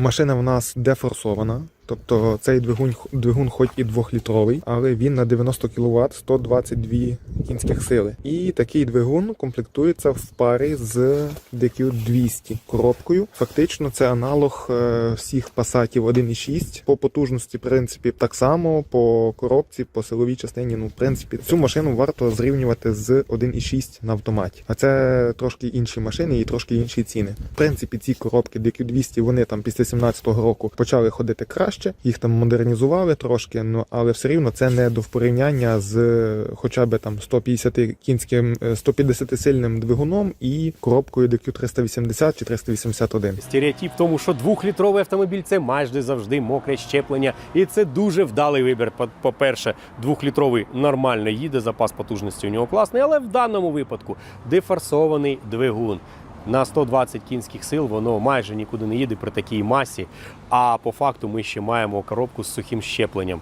Машина в нас дефорсована. Тобто цей двигун, двигун хоч і 2-літровий, але він на 90 кВт 122 кінських сили. І такий двигун комплектується в парі з DQ200 коробкою. Фактично, це аналог е, всіх пасатів 1.6. По потужності, в принципі, так само, по коробці, по силовій частині. Ну, в принципі, цю машину варто зрівнювати з 1.6 на автоматі. А це трошки інші машини і трошки інші ціни. В принципі, ці коробки DQ200 вони там після 17-го року почали ходити краще, їх там модернізували трошки, ну але все рівно це не до порівняння з е, хоча б там 150 кінським, е, 150 сильним двигуном і коробкою DQ380 чи 381. Стереотип в тому, що двохлітровий автомобіль це майже завжди мокре щеплення, і це дуже вдалий вибір. По- По-перше, двохлітровий нормально їде, запас потужності у нього класний, але в даному випадку дефорсований двигун. На 120 кінських сил воно майже нікуди не їде при такій масі. А по факту ми ще маємо коробку з сухим щепленням.